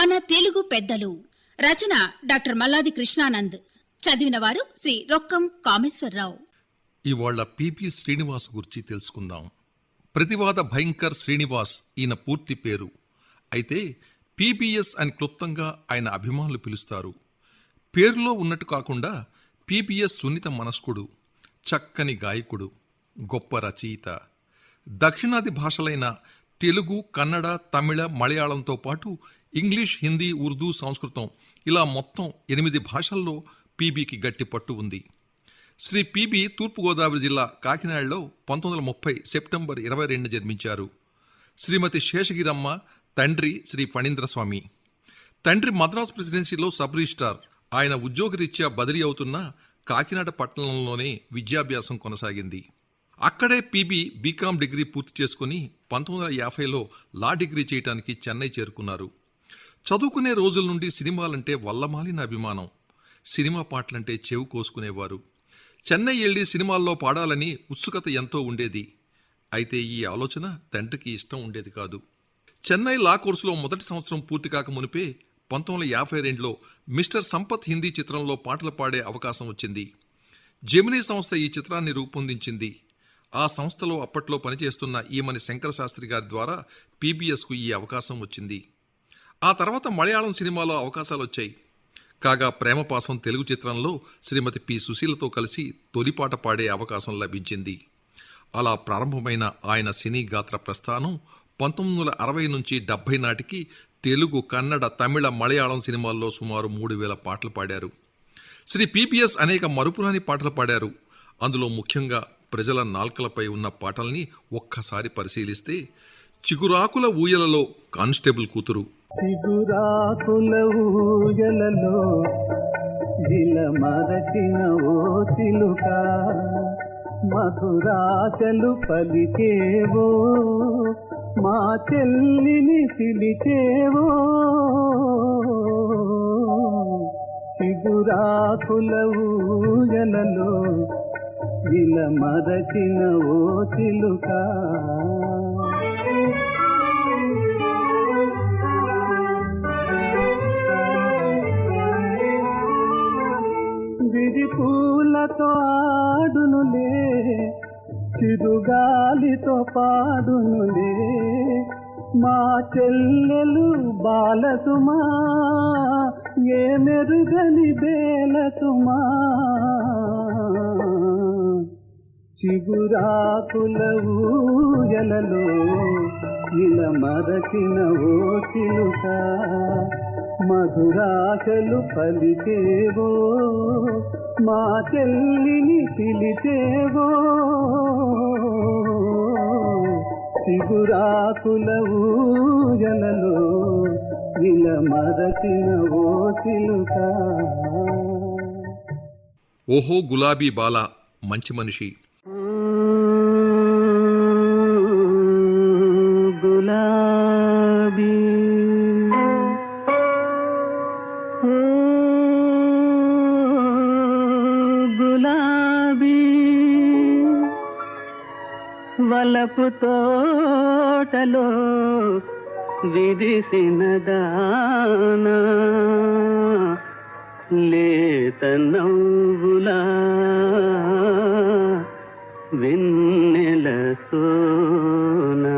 మన తెలుగు పెద్దలు. రచన డాక్టర్ మల్లాది కృష్ణానంద్. చదివిన వారు శ్రీ రొక్కం కామేశ్వరరావు. ఇవాళ పిపి శ్రీనివాస్ గురించి తెలుసుకుందాం. ప్రతివాద భయంకర్ శ్రీనివాస్ ఈయన పూర్తి పేరు. అయితే పిపిఎస్ అని క్లుప్తంగా ఆయన అభిమానులు పిలుస్తారు. పేరులో ఉన్నట్టు కాకుండా పిపిఎస్ సున్నిత మనస్కుడు చక్కని గాయకుడు గొప్ప రచయిత. దక్షిణాది భాషలైన తెలుగు కన్నడ తమిళ మలయాళంతో పాటు ఇంగ్లీష్ హిందీ ఉర్దూ సంస్కృతం ఇలా మొత్తం ఎనిమిది భాషల్లో పీబీకి గట్టి పట్టు ఉంది. శ్రీ పిబి తూర్పుగోదావరి జిల్లా కాకినాడలో పంతొమ్మిది వందల ముప్పై సెప్టెంబర్ ఇరవై రెండు జన్మించారు. శ్రీమతి శేషగిరమ్మ తండ్రి శ్రీ ఫణీంద్రస్వామి. తండ్రి మద్రాస్ ప్రెసిడెన్సీలో సబ్ రిజిస్టార్ ఆయన ఉద్యోగరీత్యా బదిలీ అవుతున్న కాకినాడ పట్టణంలోనే విద్యాభ్యాసం కొనసాగింది. అక్కడే పీబీ బీకాం డిగ్రీ పూర్తి చేసుకుని పంతొమ్మిది వందల యాభైలో లా డిగ్రీ చేయడానికి చెన్నై చేరుకున్నారు. చదువుకునే రోజుల నుండి సినిమాలంటే వల్లమాలిన అభిమానం. సినిమా పాటలంటే చెవు కోసుకునేవారు. చెన్నై వెళ్ళి సినిమాల్లో పాడాలని ఉత్సుకత ఎంతో ఉండేది. అయితే ఈ ఆలోచన తండ్రికి ఇష్టం ఉండేది కాదు. చెన్నై లా కోర్సులో మొదటి సంవత్సరం పూర్తి కాక మునిపే పంతొమ్మిది వందల యాభై రెండులో మిస్టర్ సంపత్ హిందీ చిత్రంలో పాటలు పాడే అవకాశం వచ్చింది. జెమినీ సంస్థ ఈ చిత్రాన్ని రూపొందించింది. ఆ సంస్థలో అప్పట్లో పనిచేస్తున్న ఈమని శంకర శాస్త్రి గారి ద్వారా పీబీఎస్కు ఈ అవకాశం వచ్చింది. ఆ తర్వాత మలయాళం సినిమాలో అవకాశాలు వచ్చాయి కాగా ప్రేమపాసం తెలుగు చిత్రంలో శ్రీమతి పి. సుశీలతో కలిసి తొలిపాట పాడే అవకాశం లభించింది. అలా ప్రారంభమైన ఆయన సినీ గాత్ర ప్రస్థానం పంతొమ్మిది వందల అరవై నుంచి డెబ్బై నాటికి తెలుగు కన్నడ తమిళ మలయాళం సినిమాల్లో సుమారు మూడు వేల పాటలు పాడారు. శ్రీ పిపిఎస్ అనేక మరుపురాని పాటలు పాడారు. అందులో ముఖ్యంగా ప్రజల నాల్కలపై ఉన్న పాటల్ని ఒక్కసారి పరిశీలిస్తే చిగురాకుల ఊయలలో కానిస్టేబుల్ కూతురు. చిగురాకుల ఊయలలో జిల మరచిన ఓ చిలుక మధురాచలు పలికేవో మా చెల్లిని పిలిచేవో. చిగురాకుల ఊయలలో జిల మరచిన ఓ చిలుక పూలతో ఆడునులే చిరుగాలితో పాడునులే. మా చెల్లెలు బాలసుమా ఏ మెరుగని బేలసుమా. చిగురాకుల ఊయలలో ఇలా మరచిన ఓ చిలుక మధురాశలు పలికేవో మా చెల్లిని పిలిచేవో. చిగురాకుల ఊయలలో ఇలా మరచిన ఓ చిలుక. ఓహో గులాబీ బాల మంచి మనిషి. తోటలో విరిసిన దానా. లేత నవ్వులా వెన్నెల సోనా.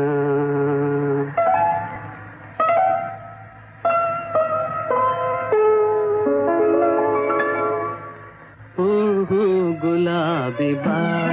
గులాబీ బా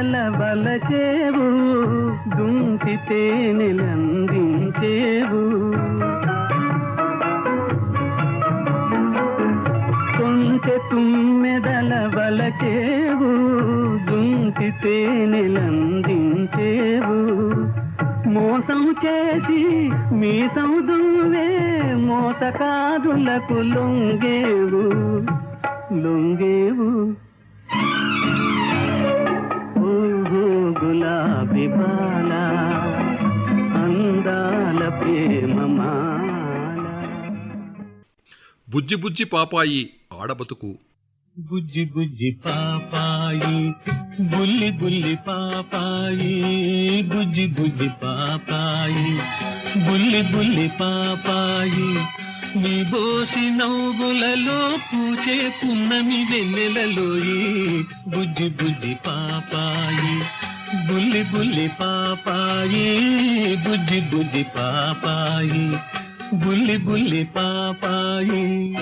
మాల కొంటె తుమ్మెదల వలచేవు తేనెలందించేవు కొంచె తుమ్మెదల వలచేవు దుంకితే నిలందించేవు మోసం చేసి మీసం దువ్వే మోత కాదులకు లొంగేవు లొంగేవు. బుజ్జి బుజ్జి పాపాయి ఆడబతుకు బుజ్జి బుజ్జి పాపాయి బుల్లి బుల్లి పాపాయి బుజ్జి బుజ్జి పాపాయి బుల్లి బుల్లి పాపాయి. మీ బోసి నవ్వులలో పూచే పున్నమి వెన్నెలలోయి బుజ్జి బుజ్జి పాపాయి బుల్లి బుల్లి పాపాయి బుజ్జి బుజ్జి పాపాయి. బుల్లి బుల్లి పాపాయి.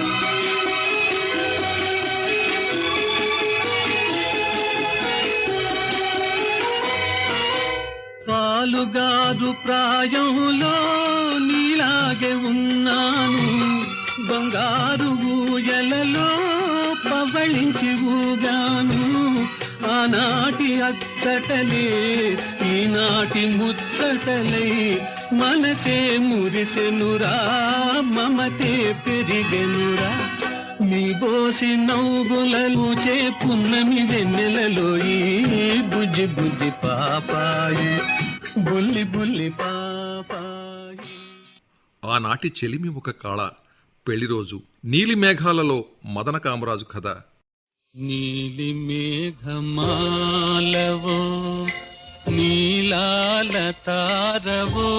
పాలుగారు ప్రాయంలో నీలాగే ఉన్నాను. బంగారు ఊయలలో పవళించి ఊగాను. ఆనాటి అచ్చటలే ఈనాటి ముచ్చటలే మనసే మురిసెనురా మమతే పెరిగెనురా. నీ బోసి నవ్వులలో చే పున్నమి వెన్నెలలో ఈ బుజ్జి బుజ్జి పాపాయి బుల్లి బుల్లి పాపాయి. ఆనాటి చెలిమి ఒక కాళ పెళ్ళిరోజు నీలి మేఘాలలో మదన కామరాజు కథ. నీలి మేఘమాలవో పాల తారవో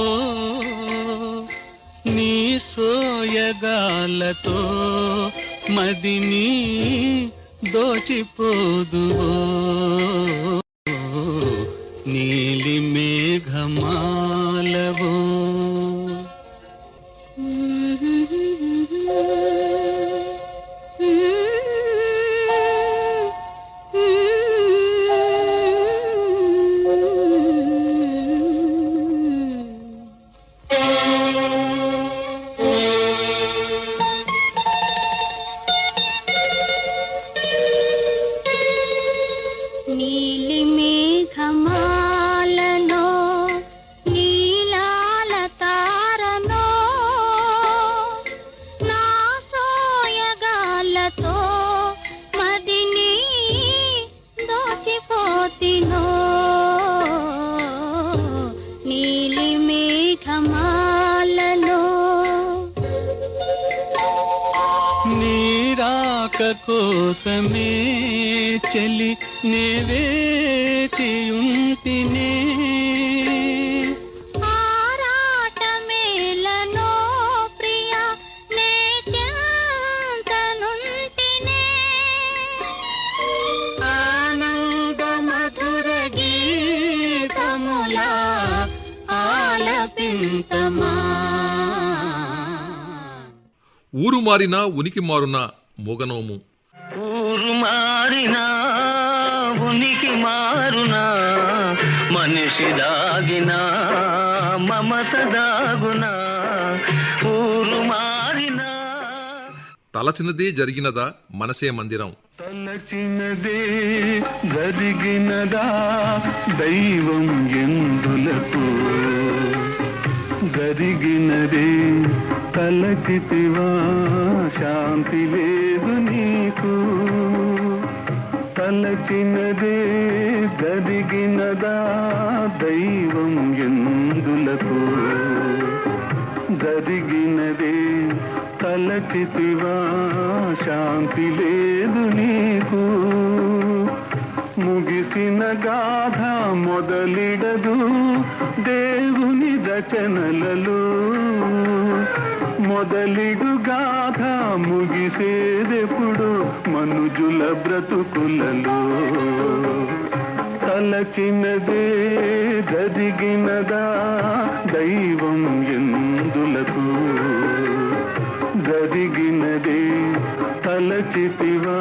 నీ సోయగాలతో మదిని దోచిపోదువో నీలి మేఘమా మారినా ఉనికి మారునా మూగనోము. ఊరు మారినా ఉనికి మారునా మనిషి దాగినా మమత దాగునా ఊరు మారినా. తలచినదే జరిగినదా మనసే మందిరం. తలచినదే జరిగినదా దైవం ఎందులకు జరిగినదే? తలచితివా శాంతి లేదు నీకు. తలచినదే జరిగినదా? దైవం ఎందులకు? జరిగినదే తలచితివా? శాంతి లేదు నీకు. ముగిసిన గాథ మొదలిడదు దేవుని రచనలలో. మొదలిడు గాథ ముగిసేదెప్పుడు? మనుజుల బ్రతుకులలో. తలచినదే జరిగినదా దైవం ఎందులకు? జరిగినదే తలచితివా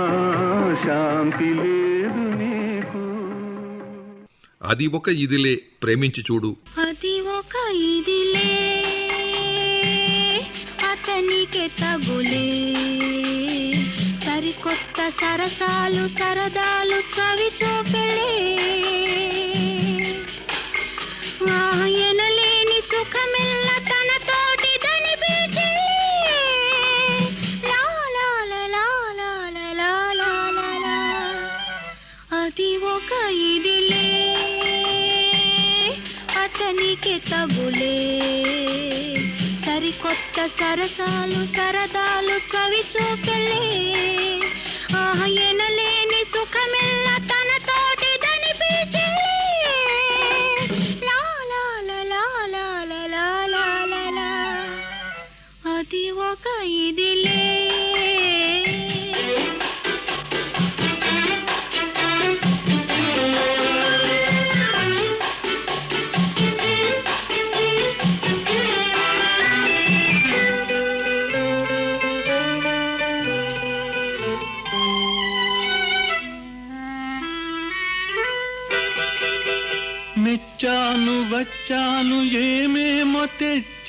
శాంతి లేదు నీకు. అది ఒక ఇదిలే ప్రేమించి చూడు. అది ఒక ఇదిలే. అతనికి తగులే. సరికొత్త సరసాలు సరదాలు చవి చూపెలే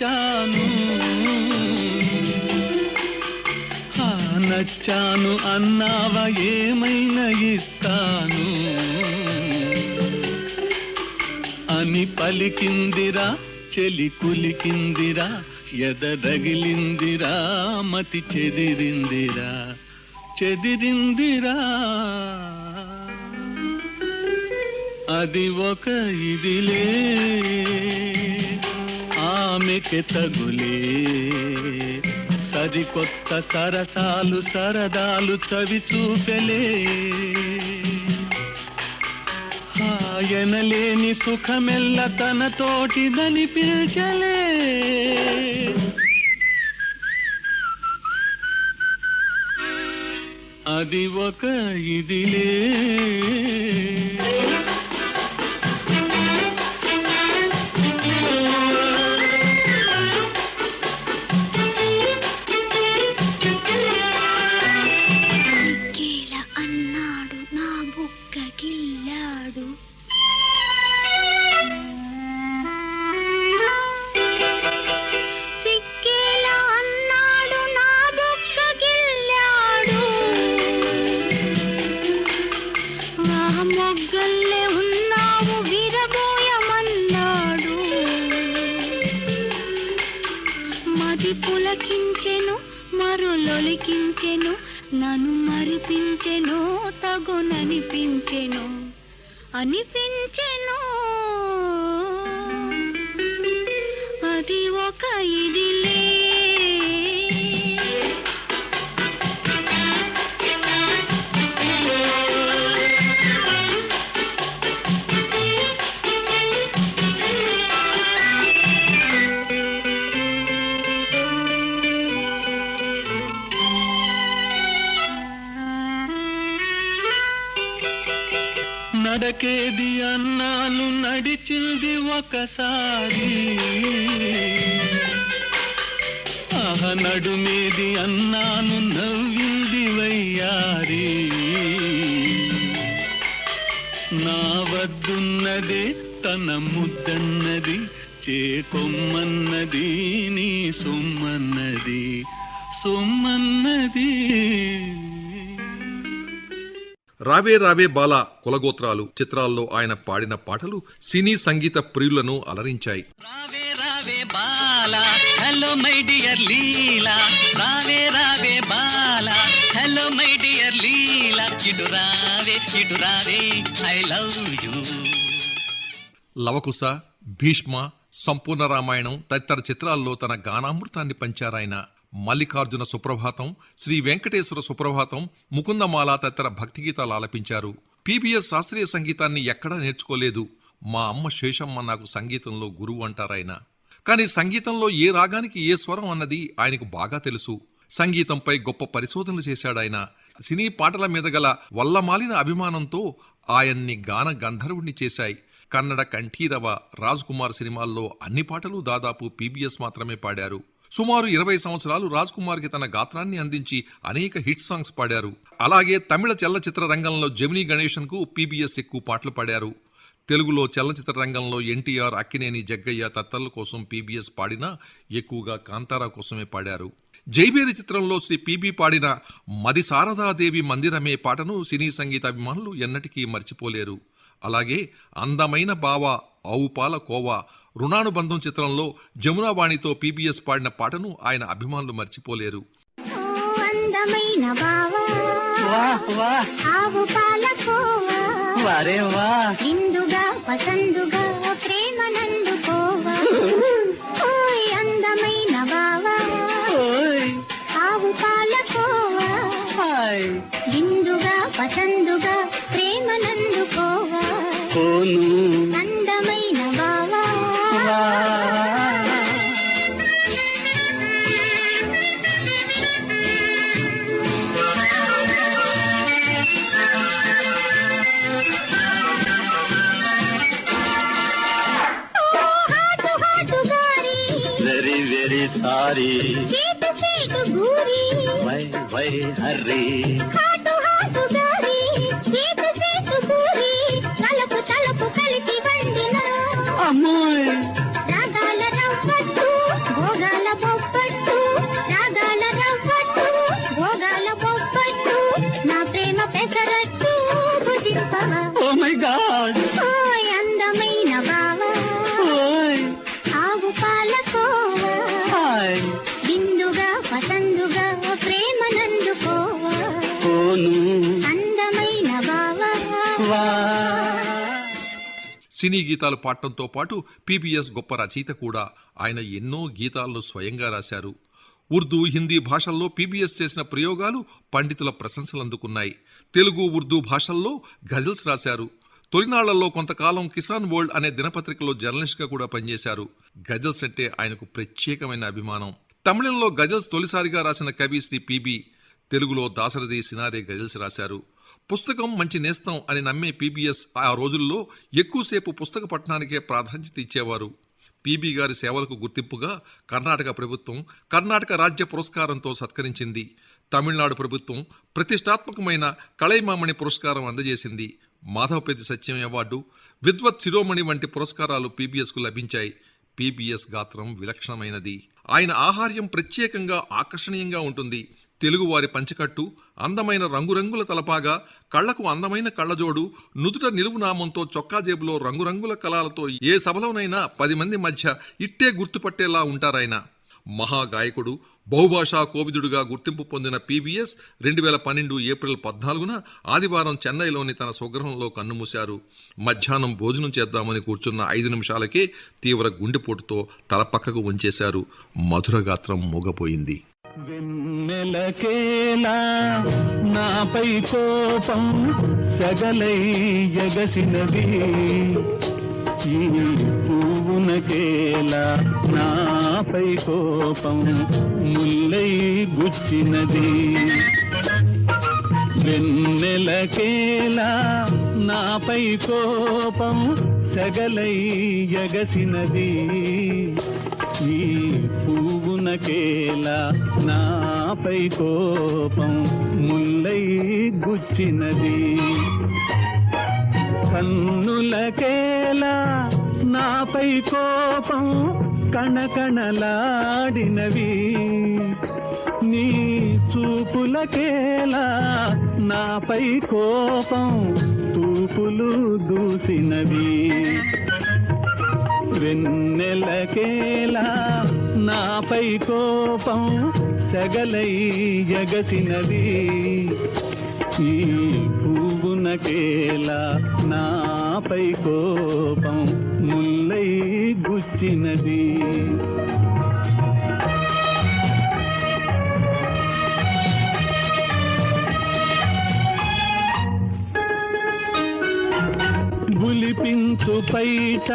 నచ్చాను. నచ్చాను అన్నావా ఏమైనా ఇస్తాను? అని పలికిందిరా చెలి కులికిందిరా ఎదరగిలిందిరా మతి చెదిరిందిరా చెదిరిందిరా. అది ఒక ఇదిలే. ఆమెకి తగులే సరికొత్త సరసాలు సరదాలు చవి చూపెలే. ఆయనలేని సుఖమెల్ల తన తోటిదని పిల్చలే. అది ఒక ఇదిలే. నొలికించెను నన్ను మరిపించెను తగుననిపించెను అనిపించెను. అది ఒక ఇదిలే నడకేది అన్నాను నడిచింది ఒకసారి. ఆహ నడుమేది అన్నాను నవ్వింది వయ్యారి. నా వద్దున్నదే తన ముద్దన్నది చేకొమ్మన్నది నీ సొమ్మన్నది సొమ్మన్నది. రావే రావే బాల కులగోత్రాలు చిత్రాల్లో ఆయన పాడిన పాటలు సినీ సంగీత ప్రియులను అలరించాయి. రావే రావే బాల హలో మై డియర్ లీలా. రావే రావే బాల హలో మై డియర్ లీలా. ఇటు రావే ఇటు రావే I love you. Lavakusa Bhishma Sampoorna Ramayanam తదితర చిత్రాల్లో తన గానామృతాన్ని పంచారాయన. మల్లికార్జున సుప్రభాతం శ్రీ వెంకటేశ్వర సుప్రభాతం ముకుందమాల తదితర భక్తి గీతాలు ఆలపించారు. పీబీఎస్ శాస్త్రీయ సంగీతాన్ని ఎక్కడా నేర్చుకోలేదు. మా అమ్మ శేషమ్మ నాకు సంగీతంలో గురువు అంటారాయన. కానీ సంగీతంలో ఏ రాగానికి ఏ స్వరం అన్నది ఆయనకు బాగా తెలుసు. సంగీతంపై గొప్ప పరిశోధనలు చేశాడాయన. సినీ పాటల మీద గల వల్లమాలిన అభిమానంతో ఆయన్ని గాన గంధర్వుణ్ణి చేశాయి. కన్నడ కంఠీరవ రాజ్ కుమార్ సినిమాల్లో అన్ని పాటలు దాదాపు పీబీఎస్ మాత్రమే పాడారు. సుమారు ఇరవై సంవత్సరాలు రాజ్ కుమార్కి తన గాత్రాన్ని అందించి అనేక హిట్ సాంగ్స్ పాడారు. అలాగే తమిళ చలనచిత్ర రంగంలో జమినీ గణేశన్కు పీబీఎస్ ఎక్కువ పాటలు పాడారు. తెలుగులో చలనచిత్ర రంగంలో ఎన్టీఆర్ అక్కినేని జగ్గయ్య తత్తర్ల కోసం పీబీఎస్ పాడినా ఎక్కువగా కాంతారా కోసమే పాడారు. జైబేరి చిత్రంలో శ్రీ పీబీ పాడిన మది శారదాదేవి మందిరమే పాటను సినీ సంగీత అభిమానులు ఎన్నటికీ మర్చిపోలేరు. అలాగే అందమైన బావ ఆవుపాల కోవా రుణానుబంధం చిత్రంలో జమునావాణితో పీబీఎస్ పాడిన పాటను ఆయన అభిమానులు మర్చిపోలేరు. ఆవు వారే వా. తలపు తలపు కలిసి వండిన అమ్మాయి రాగాల రవ్వట్టు భోగాల బొప్పట్టు రాగాల రవ్వట్టు భోగాల బొప్పట్టు నా ప్రేమ పెసరట్టు ఓ మై గాడ్. సినీ గీతాలు పాడటంతో పాటు పీబీఎస్ గొప్ప రచయిత కూడా. ఆయన ఎన్నో గీతాలను స్వయంగా రాశారు. ఉర్దూ హిందీ భాషల్లో పీబీఎస్ చేసిన ప్రయోగాలు పండితుల ప్రశంసలు అందుకున్నాయి తెలుగు ఉర్దూ భాషల్లో గజల్స్ రాశారు. తొలినాళ్ళలో కొంతకాలం కిసాన్ వరల్డ్ అనే దినపత్రికలో జర్నలిస్ట్గా కూడా పనిచేశారు. గజల్స్ అంటే ఆయనకు ప్రత్యేకమైన అభిమానం. తమిళంలో గజల్స్ తొలిసారిగా రాసిన కవి శ్రీ పీబీ. తెలుగులో దాసరథి సినారే గజల్స్ రాశారు. పుస్తకం మంచి నేస్తం అని నమ్మే పీబీఎస్ ఆ రోజుల్లో ఎక్కువసేపు పుస్తక పఠనానికే ప్రాధాన్యత ఇచ్చేవారు. పీబీ గారి సేవలకు గుర్తింపుగా కర్ణాటక ప్రభుత్వం కర్ణాటక రాజ్య పురస్కారంతో సత్కరించింది. తమిళనాడు ప్రభుత్వం ప్రతిష్టాత్మకమైన కళైమామణి పురస్కారం అందజేసింది. మాధవపేది సత్యం అవార్డు విద్వత్ శిరోమణి వంటి పురస్కారాలు పీబీఎస్కు లభించాయి. పీబీఎస్ గాత్రం విలక్షణమైనది. ఆయన ఆహార్యం ప్రత్యేకంగా ఆకర్షణీయంగా ఉంటుంది. తెలుగువారి పంచకట్టు అందమైన రంగురంగుల తలపాగా కళ్ళకు అందమైన కళ్ళజోడు నుదుట నిలువునామంతో చొక్కా జేబులో రంగురంగుల కళాలతో ఏ సభలోనైనా పది మంది మధ్య ఇట్టే గుర్తుపట్టేలా ఉంటారాయన. మహాగాయకుడు బహుభాషా కోవిదుడుగా గుర్తింపు పొందిన పీబీఎస్ రెండు వేల పన్నెండు ఏప్రిల్ పద్నాలుగున ఆదివారం చెన్నైలోని తన స్వగృహంలో కన్నుమూశారు. మధ్యాహ్నం భోజనం చేద్దామని కూర్చున్న ఐదు నిమిషాలకే తీవ్ర గుండెపోటుతో తల పక్కకు వంచేశారు. మధురగాత్రం మూగపోయింది. వెన్నెలకేలా నాపై కోపం సగలై ఎగసినది. ఈ పువ్వునకేలా నాపై కోపం ముల్లై గుచ్చినది వెన్నెలకేలా నాపై కోపం సగలై ఎగసినది. ఈ పువ్వు పువ్వునకేలా నాపై కోపం ముల్లై గుచ్చినది. కన్నులకేలా నాపై కోపం కణకణలాడినవి. నీ చూపులకేలా నాపై కోపం తూపులు దూసినవి. వెన్నెలకేలా నాపై కోపం సగలై ఎగసినది ఈ పువ్వునకేలా నాపై కోపం ముల్లై గుచ్చినది. గులిపించు పైట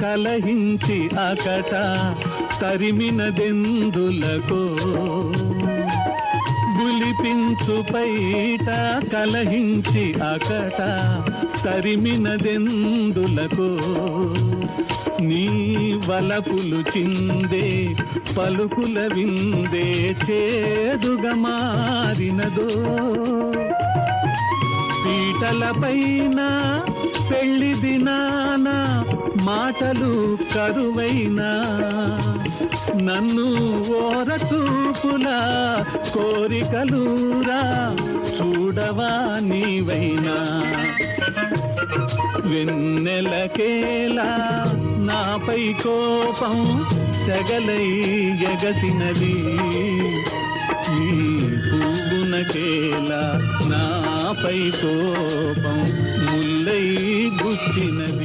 కలహించి అకట తరిమినదెందులకో? గులిపించు పైట కలహించి అకట తరిమినదెందులకో? నీ వలపులు చిందే పలుకుల విందే చేదుగా మారినదో? పీటలపైన పెళ్ళి దినానా మాటలు కరువైనా నన్ను ఓర చూపులా కోరికలూరా చూడవా నీవైనా. వెన్నెలకేలా నాపై కోపం సెగలై ఎగసినది ఈ పువ్వునకేలా నాపై కోపం ముల్లై గుచ్చినది.